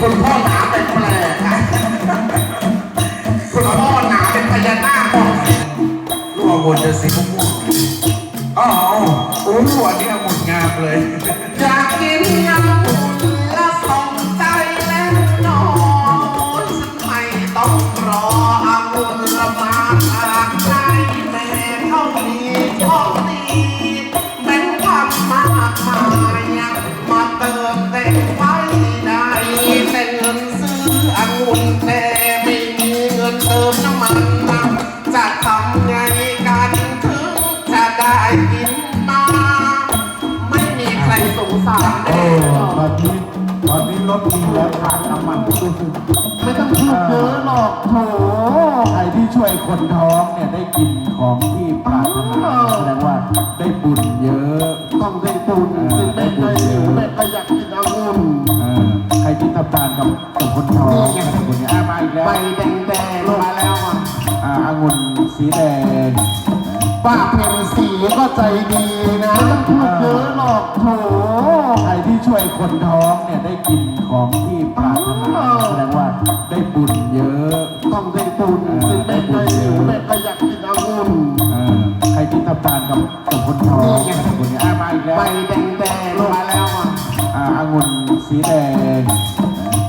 คุณพ่อหนาเป็นแปลกอะคุณพ่อหนาเป็นพญานาคบอกลูกองุ่นจะสีม่วงอ๋อโอ้โหอันนี้องุ่นงามเลยอยากกินยังอุ่นและสองใจแล้วนอนสักไม่ต้องรออามุนละมาจากใจแม่เขามีของดีแบ่งทำมากมาย องุ่นแต่ไม่มีเงินเติมน้ำมันนะจะทำไงกันถึงจะได้กินมาไม่มีใครสงสารโอ้แน่ตอนนี้ตอนนี้รถมีแล้วขาดน้ำมันไม่ต้องพูดเยอะหรอกโถใครที่ช่วยคนท้องเนี่ยได้กินของที่ปรารถนาแสดงว่าได้บุญเยอะ ต้องได้บุญสิแม่เคยหิวแม่ก็อ ล้วอะอ่าองุ่นสีแดงป้าเพนสีก็ใจดีนะไม่ต้องพูดเยอะหรอกโถใครที่ช่วยคนท้องเนี่ยได้กินของที่ปรารถนาแสดงว่าได้บุญเยอะต้องได้บุญสิแม่เคยหิวแม่ก็อยากกินองุ่นเออใครที่ทำทานกับกับคนท้องคนนี้อะมาอีกแล้วใบแดงแดงๆมาแล้วอะอ่าองุ่นสีแดง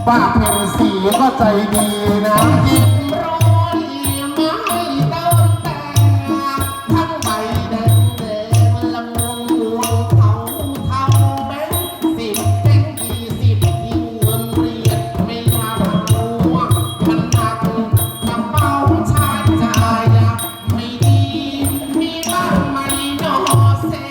ป้าเพนสีก็ใจดีนะกิน say